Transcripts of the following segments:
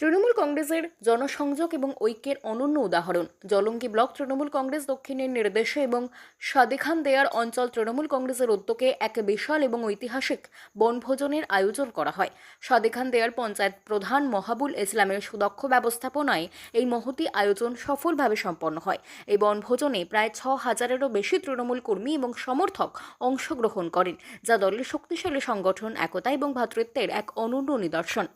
তৃণমূল কংগ্রেসের জনসংযোগ এবং ঐক্যের অনন্য উদাহরণ। জলঙ্গি ব্লক তৃণমূল কংগ্রেস দক্ষিণের নির্দেশে এবং সাদেখান দেয়ার অঞ্চল তৃণমূল কংগ্রেসের উদ্যোগে এক বিশাল এবং ঐতিহাসিক বনভোজনের আয়োজন করা হয়। সাদেখান দেয়ার পঞ্চায়েত প্রধান মহাবুল ইসলামের সুদক্ষ ব্যবস্থাপনায় এই মহতি আয়োজন সফলভাবে সম্পন্ন হয়। এই বনভোজনে প্রায় ছ হাজারেরও বেশি তৃণমূল কর্মী এবং সমর্থক অংশগ্রহণ করেন, যা দলের শক্তিশালী সংগঠন, একতা এবং ভ্রাতৃত্বের এক অনন্য নিদর্শন।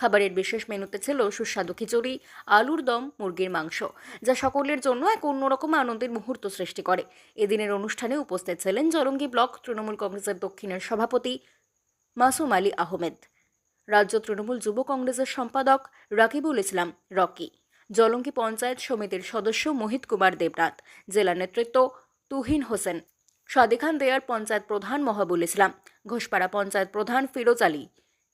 খাবারের বিশেষ মেনুতে ছিল সুস্বাদু খিচুড়ি, আলুর দম, মুরগির মাংস, যা সকলের জন্য এক অন্যরকম আনন্দের মুহূর্ত সৃষ্টি করে। এদিনের অনুষ্ঠানে উপস্থিত ছিলেন জলঙ্গি ব্লক তৃণমূল কংগ্রেসের দক্ষিণের সভাপতি মাসুম আলী আহমেদ, রাজ্য তৃণমূল যুব কংগ্রেসের সম্পাদক রাকিবুল ইসলাম রকি, জলঙ্গি পঞ্চায়েত সমিতির সদস্য মোহিত কুমার দেবনাথ, জেলা নেতৃত্ব তুহিন হোসেন সাদিখান দেয়ার পঞ্চায়েত প্রধান মহাবুল ইসলাম, ঘোষপাড়া পঞ্চায়েত প্রধান ফিরোজ আলী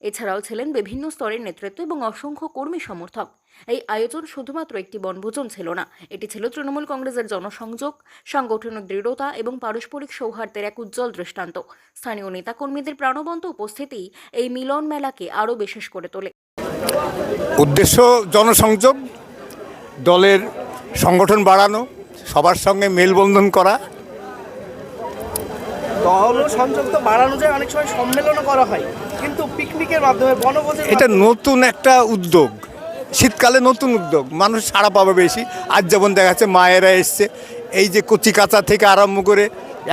এছাড়াও ছিলেন বিভিন্ন স্তরের নেতৃত্ব এবং অসংখ্য কর্মী সমর্থক। এই আয়োজন শুধুমাত্র একটি বনভোজন ছিল না এটি ছিল তৃণমূল কংগ্রেসের জনসংযোগ সাংগঠনিক দৃঢ়তা এবং পারস্পরিক সৌহার্দ্যের এক উজ্জ্বল দৃষ্টান্ত। স্থানীয় নেতাকর্মীদের প্রাণবন্ত উপস্থিতি এই মিলন মেলাকে আরও বিশেষ করে তোলে। উদ্দেশ্য জনসংযোগ দলের সংগঠন বাড়ানো সবার সঙ্গে মেলবন্ধন করা। দল সংযোগ তো বাড়ানো যায় অনেক সময় সম্মেলনও করা হয়। কিন্তু পিকনিকের মাধ্যমে বনভোজের এটা নতুন একটা উদ্যোগ। শীতকালে নতুন উদ্যোগ। মানুষ সাড়া পাবে বেশি। আজ যেমন দেখা যাচ্ছে মায়েরা এসছে। এই যে কচি কাঁচা থেকে আরম্ভ করে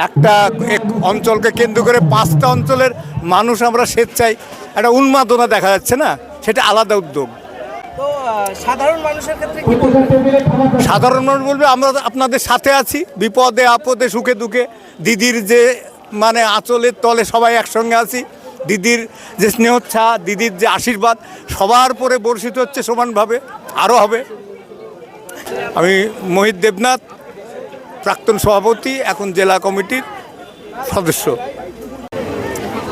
একটা এক অঞ্চলকে কেন্দ্র করে পাঁচটা অঞ্চলের মানুষ আমরা স্বেচ্ছায় একটা উন্মাদনা দেখা যাচ্ছে না? সেটা আলাদা উদ্যোগ। তো সাধারণ মানুষের ক্ষেত্রে কি সাধারণ মানুষ বলবে আমরা আপনাদের সাথে আছি বিপদে আপদে সুখে দুঃখে। দিদির যে মানে আঁচলের তলে সবাই একসঙ্গে আছি। দিদির যে স্নেহচ্ছা দিদির যে আশীর্বাদ সবার পরে বর্ষিত হচ্ছে সমানভাবে আরও হবে। আমি মোহিত দেবনাথ প্রাক্তন সভাপতি এখন জেলা কমিটির সদস্য।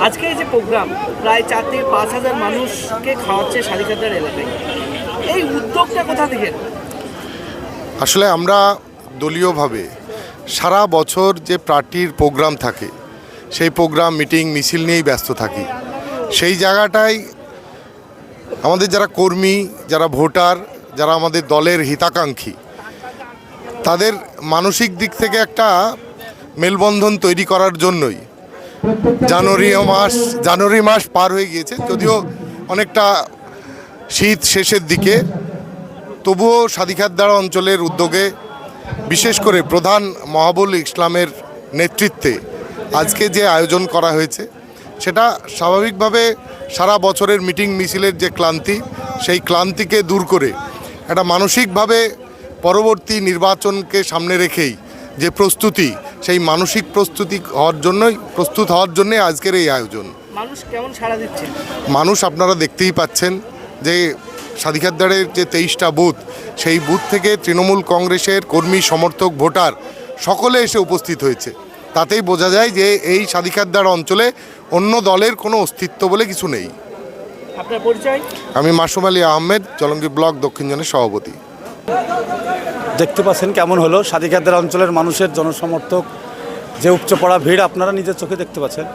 আজকে যে প্রোগ্রাম প্রায় চার থেকে পাঁচ হাজার মানুষকে খাওয়াচ্ছে শালিকাদার এলাকায়। এই উদ্যোগটা কোথা থেকে? আসলে আমরা দলীয়ভাবে সারা বছর যে পার্টির প্রোগ্রাম থাকে সেই প্রোগ্রাম, মিটিং, মিছিল নিয়েই ব্যস্ত থাকি। সেই জায়গাটায় আমাদের যারা কর্মী, যারা ভোটার, যারা আমাদের দলের হিতাকাঙ্ক্ষী, তাদের মানসিক দিক থেকে একটা মেলবন্ধন তৈরি করার জন্যই জানুয়ারি মাস জানুয়ারি মাস পার হয়ে গিয়েছে। যদিও অনেকটা শীত শেষের দিকে, তবুও সাদিখাদ্দার অঞ্চলের উদ্যোগে বিশেষ করে প্রধান মহাবুল ইসলামের নেতৃত্বে আজকে যে আয়োজন করা হয়েছে সেটা স্বাভাবিকভাবে সারা বছরের মিটিং মিছিলের যে ক্লান্তি সেই ক্লান্তিকে দূর করে একটা মানসিকভাবে পরবর্তী নির্বাচনকে সামনে রেখেই যে প্রস্তুতি সেই মানসিক প্রস্তুতি হওয়ার জন্যই প্রস্তুত হওয়ার জন্যই আজকের এই আয়োজন। মানুষ কেমন সাড়া দিচ্ছে মানুষ আপনারা দেখতেই পাচ্ছেন যে সাদিখাদ্দারের যে তেইশটা বুথ সেই বুথ থেকে তৃণমূল কংগ্রেসের কর্মী সমর্থক ভোটার সকলে এসে উপস্থিত হয়েছে। তাতেই বোঝা যায় যে এই সাদিখাদ্দার অঞ্চলে অন্য দলের কোনো অস্তিত্ব বলে কিছু নেই। আপনার পরিচয়? আমি মাসুম আলী আহমেদ জলঙ্গি ব্লক দক্ষিণ জনের সভাপতি। দেখতে পাচ্ছেন কেমন হলো সাদিকাদের অঞ্চলের মানুষের জনসমর্থক যে উপচে পড়া ভিড় আপনারা নিজের চোখে দেখতে পাচ্ছেন।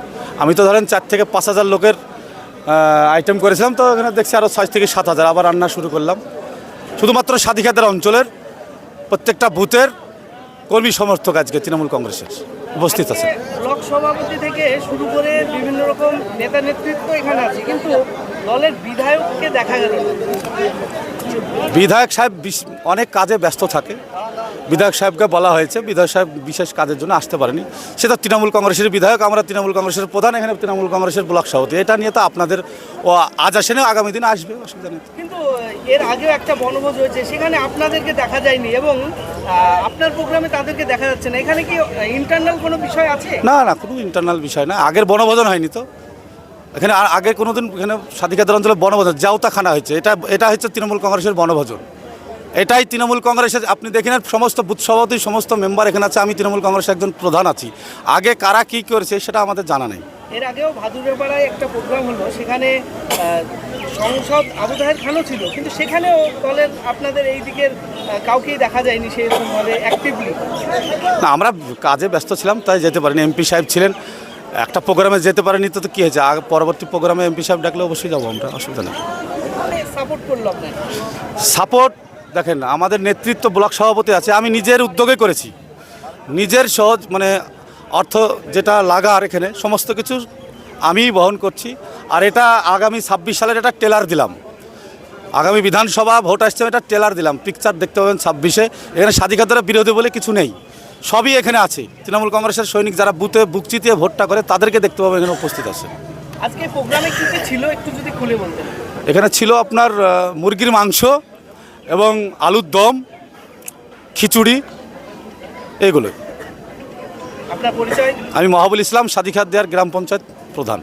আমি তো ধরেন চার থেকে পাঁচ হাজার লোকের আইটেম করেছিলাম তো এখানে দেখছি আরও ছয় থেকে সাত হাজার। আবার রান্না শুরু করলাম। শুধুমাত্র সাদিকাদের অঞ্চলের প্রত্যেকটা বুথের কর্মী সমর্থক আজকে তৃণমূল কংগ্রেসের। উপস্থিত আছে ব্লক সভাপতি থেকে শুরু করে বিভিন্ন রকম নেতা নেতৃত্ব এখানে আছে কিন্তু দলের বিধায়ককে দেখা গেল বিধায়ক সাহেব অনেক কাজে ব্যস্ত থাকে। বিধায়ক সাহেবকে বলা হয়েছে। বিধায়ক সাহেব বিশেষ কাজের জন্য আসতে পারেনি। সেটা তৃণমূল কংগ্রেসের বিধায়ক আমরা তৃণমূল কংগ্রেসের প্রধান এখানে তৃণমূল কংগ্রেসের ব্লক সভাপতি। এটা নিয়ে তো আপনাদের ও আজ আসেনি আগামী দিনে আসবে অসুবিধা নেই। কিন্তু এর আগেও একটা বনভোজ হয়েছে সেখানে আপনাদেরকে দেখা যায়নি এবং আপনার প্রোগ্রামে তাদেরকে দেখা যাচ্ছে না। এখানে কি ইন্টারনাল কোনো বিষয় আছে? না না কোনো ইন্টারনাল বিষয় না। আগের বনভোজন হয়নি তো। এখানে আর আগে কোনোদিন এখানে সাদিকাদের অঞ্চলে বনভোজন জাউতা খানা হয়েছে। এটা এটা হচ্ছে তৃণমূল কংগ্রেসের বনভোজন। এটাই তৃণমূল কংগ্রেসের আপনি দেখেন সমস্ত বুথ সভাপতি সমস্ত মেম্বার এখানে আছে আমি তৃণমূল কংগ্রেসের একজন প্রধান আছি। আগে কারা কী করেছে সেটা আমাদের জানা নেই। এর আগেও ভাদুরেপাড়ায় একটা প্রোগ্রাম হলো সেখানে সংসদ আবুদাহের খানও ছিল কিন্তু সেখানেও দলের আপনাদের এই দিকের কাউকেই দেখা যায়নি সেই সেরকমভাবে অ্যাক্টিভলি না আমরা কাজে ব্যস্ত ছিলাম তাই যেতে পারিনি। এমপি সাহেব ছিলেন একটা প্রোগ্রামে যেতে পারেনি তো তো কী হয়েছে? আগে পরবর্তী প্রোগ্রামে এমপি সাহেব ডাকলে অবশ্যই যাব আমরা অসুবিধা নেই। সাপোর্ট করল আপনাকে সাপোর্ট দেখেন আমাদের নেতৃত্ব ব্লক সভাপতি আছে আমি নিজের উদ্যোগে করেছি। নিজের সহজ মানে অর্থ যেটা লাগার এখানে সমস্ত কিছু আমি বহন করছি। আর এটা আগামী ছাব্বিশ সালের একটা টেলার দিলাম। আগামী বিধানসভা ভোট আসছে এটা টেলার দিলাম। পিকচার দেখতে পাবেন ছাব্বিশে। এখানে স্বাধিকারতার বিরোধী বলে কিছু নেই। সবই এখানে আছে। তৃণমূল কংগ্রেসের সৈনিক যারা বুথে বুক চিতিয়ে ভোটটা করে তাদেরকে দেখতে পাবেন এখানে উপস্থিত আছে। আজকে প্রোগ্রামে কি ছিল একটু যদি খুলে বলতেন। এখানে ছিল আপনার মুরগির মাংস এবং আলুর দম খিচুড়ি এগুলো আমি মহাবুল ইসলাম সাদিখাত দেয়ার গ্রাম পঞ্চায়েত প্রধান।